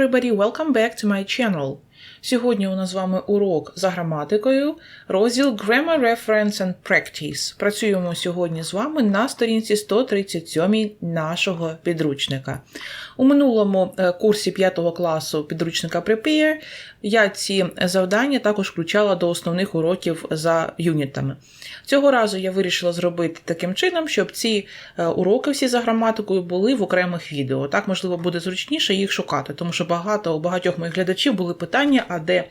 everybody, welcome back to my channel. Сьогодні у нас з вами урок за граматикою, розділ Grammar Reference and Practice. Працюємо сьогодні з вами на сторінці 137 нашого підручника. У минулому е, курсі 5 класу підручника Prepare я ці завдання також включала до основних уроків за юнітами. Цього разу я вирішила зробити таким чином, щоб ці е, уроки всі за граматикою були в окремих відео. Так, можливо, буде зручніше їх шукати, тому що багато у багатьох моїх глядачів були питання, а де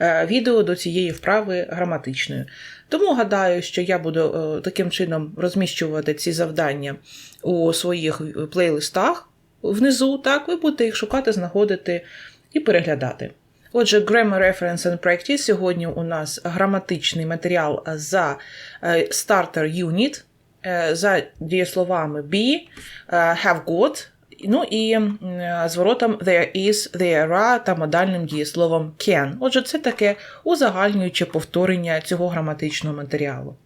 е, відео до цієї вправи граматичної. Тому гадаю, що я буду е, таким чином розміщувати ці завдання у своїх плейлистах внизу. Так, ви будете їх шукати, знаходити і переглядати. Отже, Grammar Reference and Practice сьогодні у нас граматичний матеріал за е, Starter Unit, за дієсловами be, have got, ну і зворотом there is, there are та модальним дієсловом can. Отже, це таке узагальнююче повторення цього граматичного матеріалу.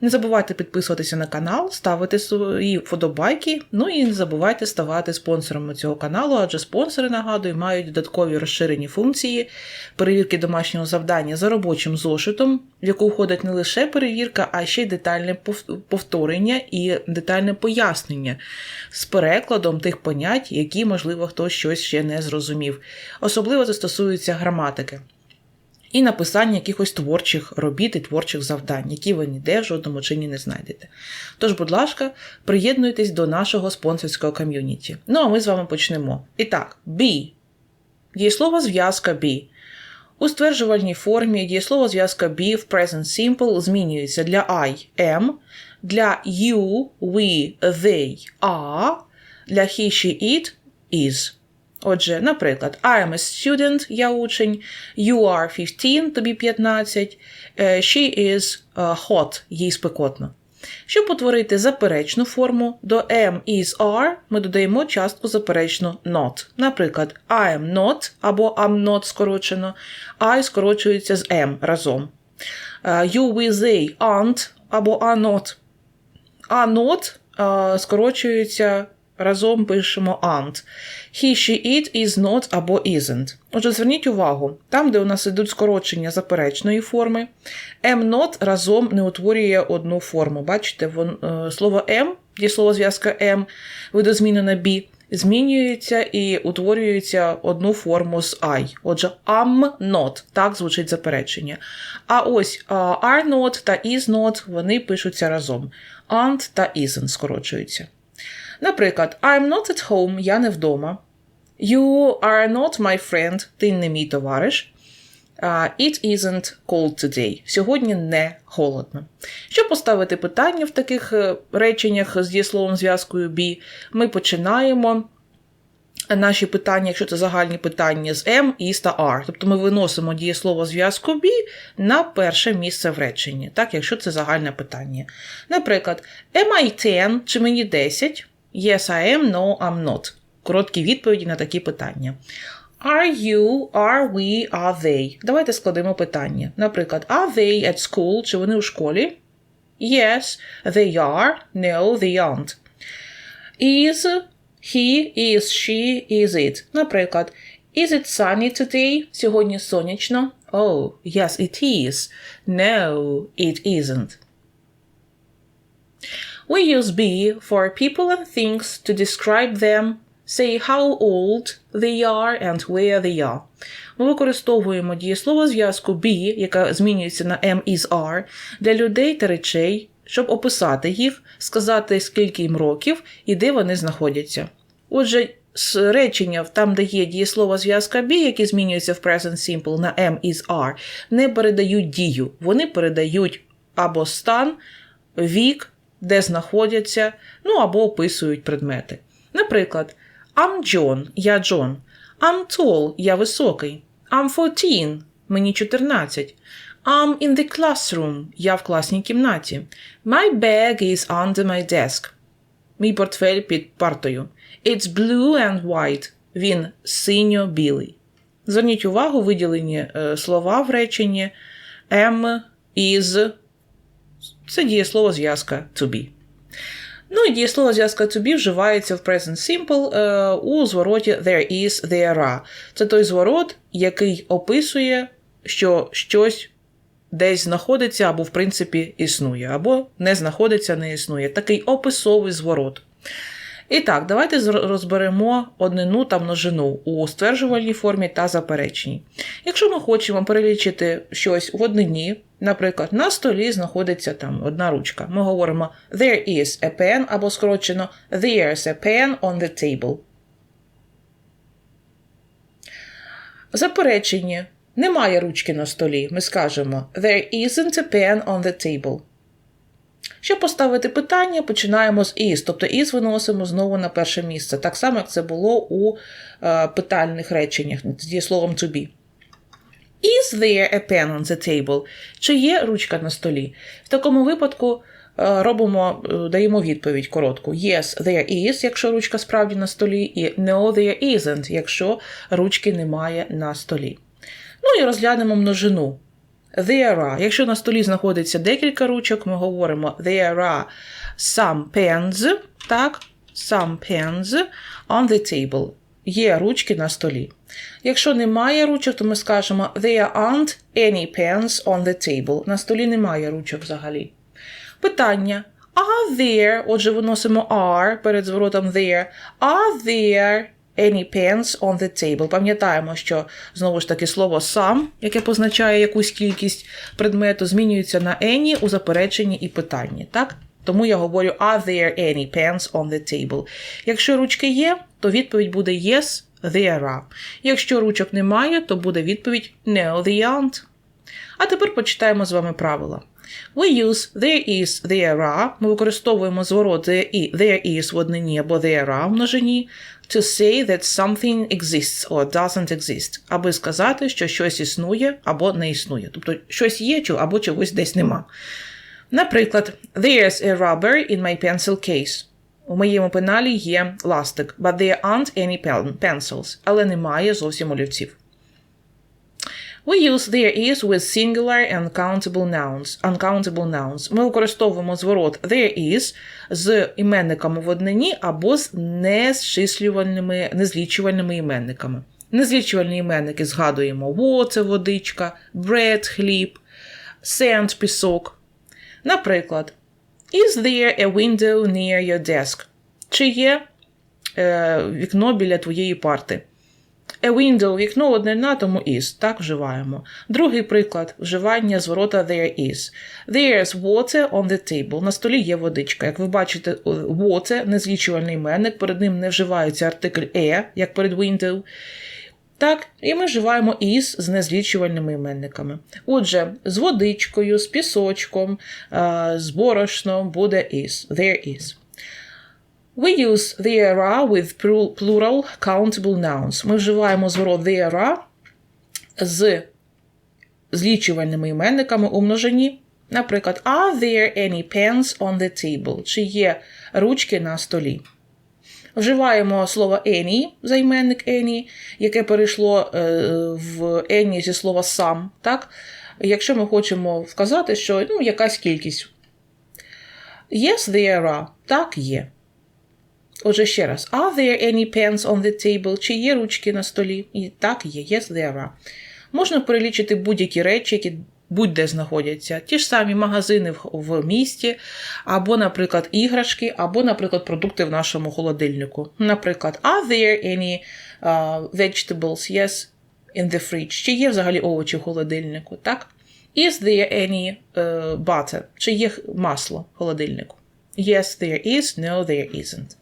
Не забувайте підписуватися на канал, ставити свої вподобайки, ну і не забувайте ставати спонсорами цього каналу, адже спонсори, нагадую, мають додаткові розширені функції перевірки домашнього завдання за робочим зошитом, в яку входить не лише перевірка, а ще й детальне повторення і детальне пояснення з перекладом тих понять, які, можливо, хтось щось ще не зрозумів. Особливо це стосується граматики і написання якихось творчих робіт і творчих завдань, які ви ніде в жодному чині не знайдете. Тож, будь ласка, приєднуйтесь до нашого спонсорського ком'юніті. Ну а ми з вами почнемо. І так, be. Дієслово зв'язка be. У стверджувальній формі дієслово зв'язка be в present simple змінюється для I am, для you, we, they are, для he, she, it is. Отже, наприклад, I am a student, я учень, you are 15, тобі 15, е, she is е, hot, їй спекотно. Щоб утворити заперечну форму до am, is, are, ми додаємо частку заперечну not. Наприклад, I am not або I'm not скорочено, I скорочується з am разом. Е, You, we, they aren't або are not. А not скорочується разом пишемо aren't. He, she, it is not або isn't. Отже, зверніть увагу, там, де у нас ідуть скорочення заперечної форми, am not разом не утворює одну форму. Бачите, вон, е, слово am, є слово зв'язка am, видозмінена be, змінюється і утворюється одну форму з I. Отже, am not, так звучить заперечення. А ось а, are not та is not, вони пишуться разом. Aren't та isn't скорочуються. Наприклад, I'm not at home, я не вдома. You are not my friend, ти не мій товариш. Uh, it isn't cold today. Сьогодні не холодно. Щоб поставити питання в таких е, реченнях з дієсловом зв'язкою be, ми починаємо наші питання, якщо це загальні питання, з am, is та are. Тобто ми виносимо дієслово зв'язку be на перше місце в реченні, так, якщо це загальне питання. Наприклад, am I 10, чи мені 10? Yes, I am, no, I'm not. Короткі відповіді на такі питання. Are you, are we, are they? Давайте складемо питання. Наприклад, are they at school? Чи вони у школі? Yes, they are. No, they aren't. Is he, is she, is it? Наприклад, is it sunny today? Сьогодні сонячно. Oh, yes, it is. No, it isn't. We use be for people and things to describe them, say how old they are and where they are. Ми використовуємо дієслово зв'язку be, яка змінюється на am, is, are, для людей та речей, щоб описати їх, сказати, скільки їм років і де вони знаходяться. Отже, з речення, там, де є дієслово зв'язка be, які змінюються в present simple на am, is, are, не передають дію. Вони передають або стан, вік, де знаходяться, ну або описують предмети. Наприклад, I'm John, я Джон. I'm tall, я високий. I'm 14, мені 14. I'm in the classroom, я в класній кімнаті. My bag is under my desk. Мій портфель під партою. It's blue and white. Він синьо-білий. Зверніть увагу, виділені е, слова в реченні am, is. Це дієслово зв'язка to be. Ну і дієслово зв'язка to be вживається в present simple е, у звороті there is, there are. Це той зворот, який описує, що щось десь знаходиться або, в принципі, існує, або не знаходиться, не існує. Такий описовий зворот. І так, давайте розберемо однину та множину у стверджувальній формі та запереченій. Якщо ми хочемо перелічити щось в однині, наприклад, на столі знаходиться там одна ручка. Ми говоримо there is a pen або скорочено there's a pen on the table. Заперечення. Немає ручки на столі. Ми скажемо There isn't a pen on the table. Щоб поставити питання, починаємо з is, тобто is виносимо знову на перше місце, так само, як це було у е, питальних реченнях з дієсловом to be. Is there a pen on the table? Чи є ручка на столі? В такому випадку е, робимо, е, даємо відповідь коротку. Yes, there is, якщо ручка справді на столі, і no, there isn't, якщо ручки немає на столі. Ну і розглянемо множину. There are. Якщо на столі знаходиться декілька ручок, ми говоримо there are some pens, так, some pens on the table. Є ручки на столі. Якщо немає ручок, то ми скажемо there aren't any pens on the table. На столі немає ручок взагалі. Питання. Are there, отже, виносимо are перед зворотом there. Are there any pens on the table? Пам'ятаємо, що знову ж таки слово some, яке позначає якусь кількість предмету, змінюється на any у запереченні і питанні. Так? Тому я говорю are there any pens on the table. Якщо ручки є, то відповідь буде yes, there are. Якщо ручок немає, то буде відповідь no, they aren't. А тепер почитаємо з вами правила. We use there is, there are. Ми використовуємо зворот there, і, there is в однині або there are в множині to say that something exists or doesn't exist, аби сказати, що щось існує або не існує. Тобто щось є або чогось десь нема. Наприклад, there's a rubber in my pencil case. У моєму пеналі є ластик, but there aren't any pencils, але немає зовсім олівців. We use there is with singular and countable nouns. Uncountable nouns. Ми використовуємо зворот there is з іменниками в однині або з незчислювальними, незлічувальними іменниками. Незлічувальні іменники згадуємо water – водичка, bread – хліб, sand – пісок. Наприклад, Is there a window near your desk? Чи є е, вікно біля твоєї парти? A window – вікно однина, тому is. Так вживаємо. Другий приклад вживання зворота there is. There's water on the table. На столі є водичка. Як ви бачите, water – незлічувальний іменник, перед ним не вживається артикль e, як перед window. Так, і ми вживаємо is з незлічувальними іменниками. Отже, з водичкою, з пісочком, е, з борошном буде is. There is. We use there are with plural countable nouns. Ми вживаємо зворот there are з злічувальними іменниками у множині. Наприклад, are there any pens on the table? Чи є ручки на столі? Вживаємо слово any, займенник any, яке перейшло е, в any зі слова сам. Так? Якщо ми хочемо вказати, що ну, якась кількість. Yes, there are. Так, є. Отже, ще раз. Are there any pens on the table? Чи є ручки на столі? І так, є. Yes, there are. Можна перелічити будь-які речі, які будь-де знаходяться. Ті ж самі магазини в, місті, або, наприклад, іграшки, або, наприклад, продукти в нашому холодильнику. Наприклад, are there any uh, vegetables, yes, in the fridge? Чи є взагалі овочі в холодильнику? Так? Is there any uh, butter? Чи є масло в холодильнику? Yes, there is, no, there isn't.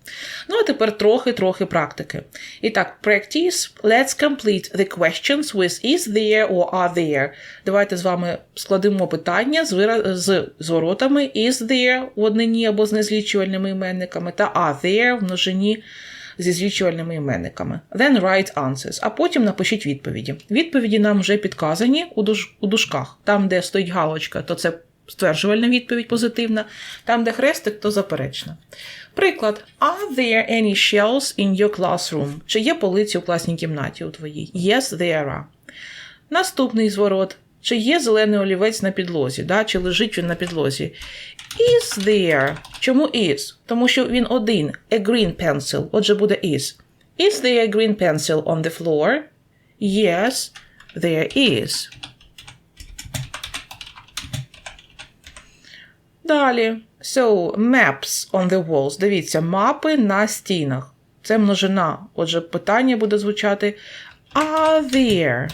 Ну, а тепер трохи-трохи практики. І так, practice. Let's complete the questions with is there or are there. Давайте з вами складемо питання з, вира... з зворотами is there в однині або з незлічувальними іменниками та are there в множині зі злічувальними іменниками. Then write answers. А потім напишіть відповіді. Відповіді нам вже підказані у, душ... у дужках. Там, де стоїть галочка, то це стверджувальна відповідь позитивна. Там, де хрестик, то заперечна. Приклад: Are there any shelves in your classroom? Чи є полиці у класній кімнаті у твоїй? Yes, there are. Наступний зворот. чи є зелений олівець на підлозі, да? чи лежить він на підлозі. Is there. Чому is? Тому що він один. A green pencil. Отже, буде is. Is there a green pencil on the floor? Yes, there is. Далі. So, maps on the walls. Дивіться, мапи на стінах. Це множина. Отже, питання буде звучати Are there?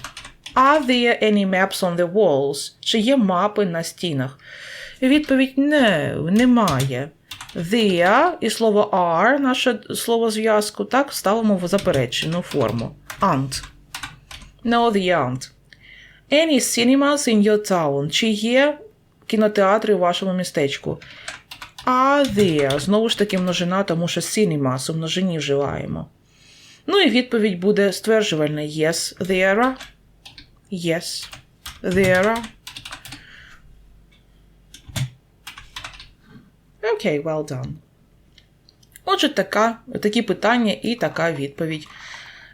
Are there any maps on the walls? Чи є мапи на стінах? Відповідь no, немає. There і слово are, наше слово зв'язку, так, ставимо в заперечену форму. Aren't. No, the aren't. Any cinemas in your town? Чи є кінотеатри у вашому містечку? Are there? Знову ж таки множина, тому що cinemas у множині вживаємо. Ну і відповідь буде стверджувальна Yes, there are. Yes, there are. Окей, okay, well done. Отже, така, такі питання і така відповідь,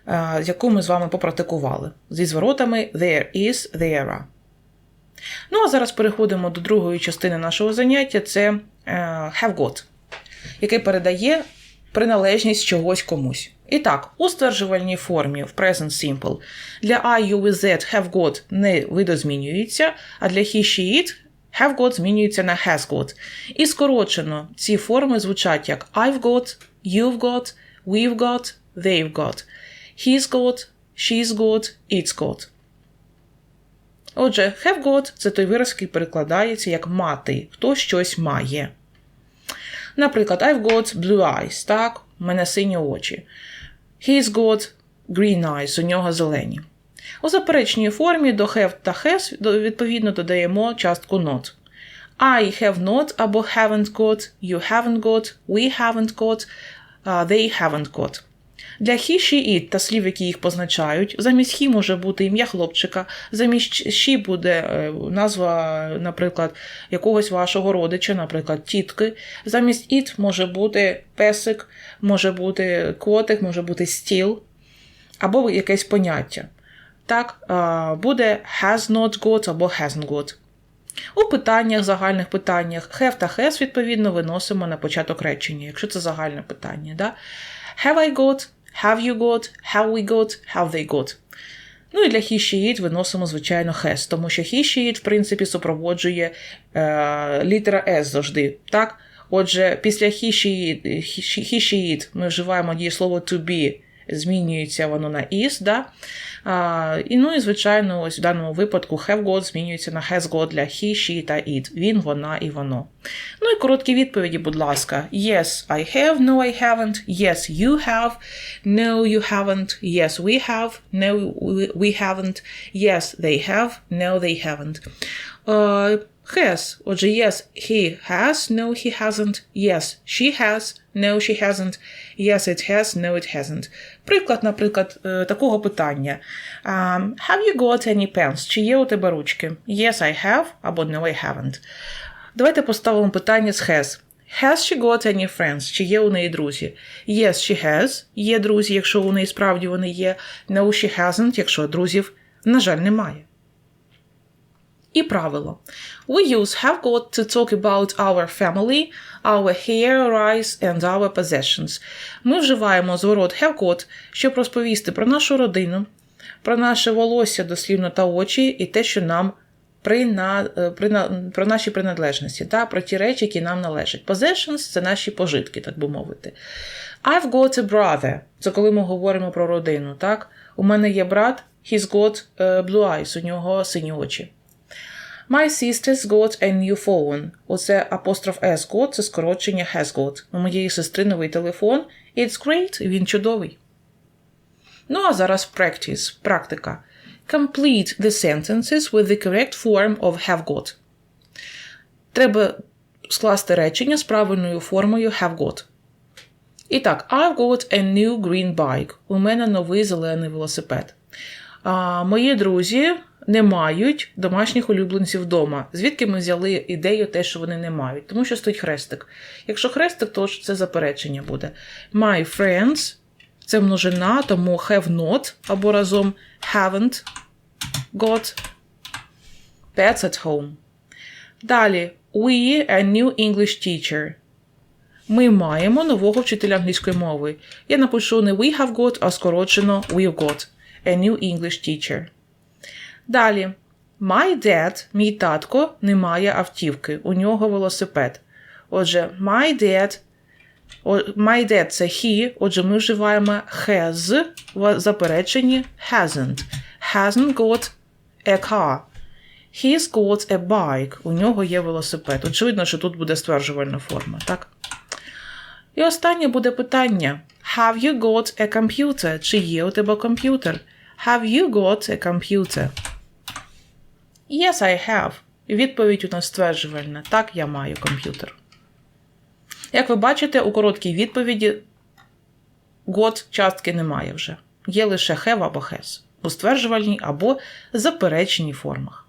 е, яку ми з вами попрактикували. Зі зворотами there is, there are. Ну, а зараз переходимо до другої частини нашого заняття це е, have got, яке передає приналежність чогось комусь. І так, у стверджувальній формі в Present Simple для I, you, with that have got не видозмінюється, а для he, she, it have got змінюється на has got. І скорочено ці форми звучать як I've got, you've got, we've got, they've got. He's got, she's got, it's got. Отже, have got це той вираз, який перекладається як мати, хто щось має. Наприклад, I've got blue eyes, так, у мене сині очі. He's got green eyes, у нього зелені. У заперечній формі до have та has відповідно додаємо частку not. I have not або haven't got, you haven't got, we haven't got, they haven't got. Для she, it та слів, які їх позначають, замість he може бути ім'я хлопчика, замість she буде назва, наприклад, якогось вашого родича, наприклад, тітки. Замість it може бути песик, може бути котик, може бути стіл або якесь поняття. Так, буде has not got або hasn't got. У питаннях, загальних питаннях have та has, відповідно, виносимо на початок речення, якщо це загальне питання. Да? Have I got, have you got, have we got, have they got. Ну і для he, she, it виносимо, звичайно, has, тому що he, she, it, в принципі, супроводжує е, літера S завжди. так? Отже, після he, she, it, he, she, it ми вживаємо дієслово to be, змінюється воно на is, да? А, і, ну і, звичайно, ось в даному випадку have got змінюється на has got для he, she та it. Він, вона і воно. Ну і короткі відповіді, будь ласка. Yes, I have, no, I haven't. Yes, you have. No, you haven't. Yes, we have. No, we haven't. Yes, they have. No, they haven't. Uh, has. Отже, yes, he has. No, he hasn't. Yes, she has. No, she hasn't. Yes, it has. No, it hasn't. Приклад, наприклад, такого питання. Um, have you got any pens? Чи є у тебе ручки? Yes, I have. Або no, I haven't. Давайте поставимо питання з has. Has she got any friends? Чи є у неї друзі? Yes, she has. Є друзі, якщо у неї справді вони є. No, she hasn't, якщо друзів, на жаль, немає. І правило. We use have got to talk about our family, our hair, rice and our possessions. Ми вживаємо зворот have got, щоб розповісти про нашу родину, про наше волосся, дослівно та очі, і те, що нам при, на, при, на, про наші приналежності, та про ті речі, які нам належать. Possessions – це наші пожитки, так би мовити. I've got a brother. Це коли ми говоримо про родину. так? У мене є брат, he's got blue eyes, у нього сині очі. My sister's got a new phone. Оце апостроф S got, це скорочення has got. У моєї сестри новий телефон. It's great, він чудовий. Ну а зараз practice, практика. Complete the sentences with the correct form of have got. Треба скласти речення з правильною формою have got. І так, I've got a new green bike. У мене новий зелений велосипед. А, Мої друзі не мають домашніх улюбленців вдома. Звідки ми взяли ідею те, що вони не мають? Тому що стоїть хрестик. Якщо хрестик, то це заперечення буде. My friends це множина, тому have not або разом haven't got. pets at home. Далі. We a new English teacher. Ми маємо нового вчителя англійської мови. Я напишу не we have got, а скорочено we've got. A new English teacher. Далі. My dad, мій татко, не має автівки. У нього велосипед. Отже, my dad. My dad це he, отже, ми вживаємо has в запереченні hasn't. Hasn't got a car. He's got a bike. У нього є велосипед. Очевидно, що тут буде стверджувальна форма, так? І останнє буде питання: Have you got a computer? Чи є у тебе комп'ютер? Have you got a computer? Yes, I have. І відповідь у нас стверджувальна. Так, я маю комп'ютер. Як ви бачите, у короткій відповіді got частки немає вже. Є лише have або has у стверджувальній або запереченій формах.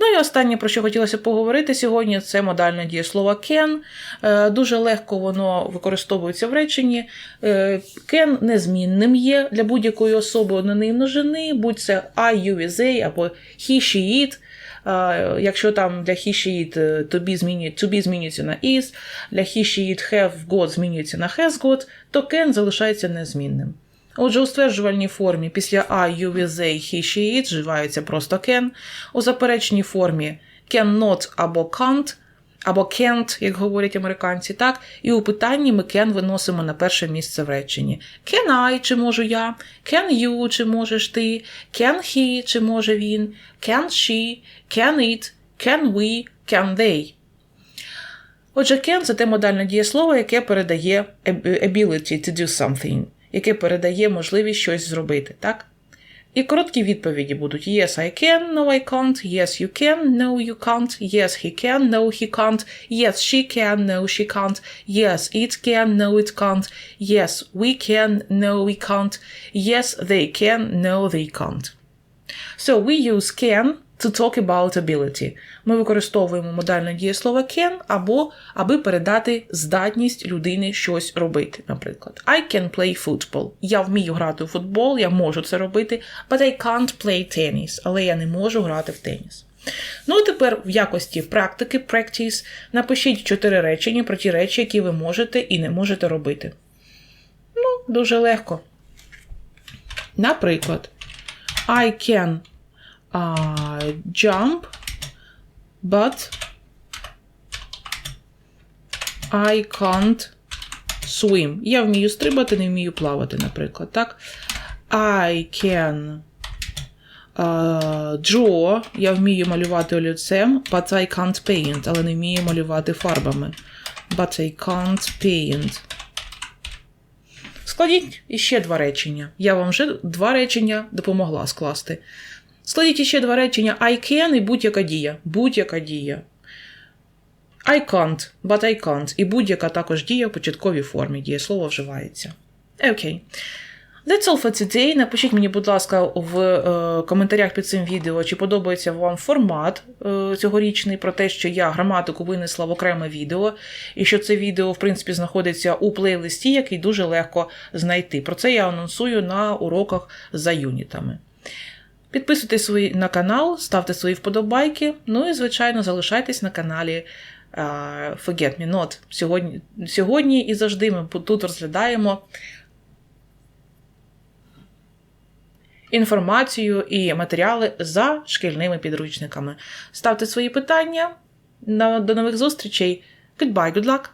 Ну і останнє, про що хотілося поговорити сьогодні, це модальне дієслово can. Е, Дуже легко воно використовується в реченні. Е, Can незмінним є для будь-якої особи однини множини, будь це I, you, they, або he, she, it. Е, Якщо там для he, she, it е, to be, змінює, to змінюється на is, для he, she, it have got змінюється на has got, то can залишається незмінним. Отже, у стверджувальній формі після I, you, with they, he, she, it вживається просто can. У заперечній формі cannot або can't, або can't, як говорять американці, так? І у питанні ми can виносимо на перше місце в реченні. Can I, чи можу я? Can you, чи можеш ти? Can he, чи може він? Can she? Can it? Can we? Can they? Отже, can – це те модальне дієслово, яке передає ability to do something, яке передає можливість щось зробити, так? І короткі відповіді будуть Yes, I can, no, I can't, Yes, you can, no, you can't, Yes, he can, no, he can't, Yes, she can, no, she can't, Yes, it can, no, it can't, Yes, we can, no, we can't, Yes, they can, no, they can't. So we use can To talk about ability. Ми використовуємо модальне дієслово can або аби передати здатність людини щось робити. Наприклад, I can play football. Я вмію грати у футбол, я можу це робити, but I can't play tennis. Але я не можу грати в теніс. Ну, а тепер в якості практики, practice, напишіть чотири речення про ті речі, які ви можете і не можете робити. Ну, дуже легко. Наприклад, I can uh, jump, but I can't swim. Я вмію стрибати, не вмію плавати, наприклад. Так? I can uh, draw. Я вмію малювати олівцем, but I can't paint, але не вмію малювати фарбами. But I can't paint. Складіть іще два речення. Я вам вже два речення допомогла скласти. Складіть іще два речення I can і будь-яка дія. Будь-яка дія. I can't, but I can't. І будь-яка також дія в початковій формі. Дієслово вживається. Окей. That's all for today. Напишіть мені, будь ласка, в е, коментарях під цим відео, чи подобається вам формат е, цьогорічний, про те, що я граматику винесла в окреме відео, і що це відео, в принципі, знаходиться у плейлисті, який дуже легко знайти. Про це я анонсую на уроках за юнітами. Підписуйтесь на канал, ставте свої вподобайки. Ну і, звичайно, залишайтесь на каналі Forget Me Not. Сьогодні, сьогодні і завжди ми тут розглядаємо інформацію і матеріали за шкільними підручниками. Ставте свої питання. До нових зустрічей. Goodbye, good luck!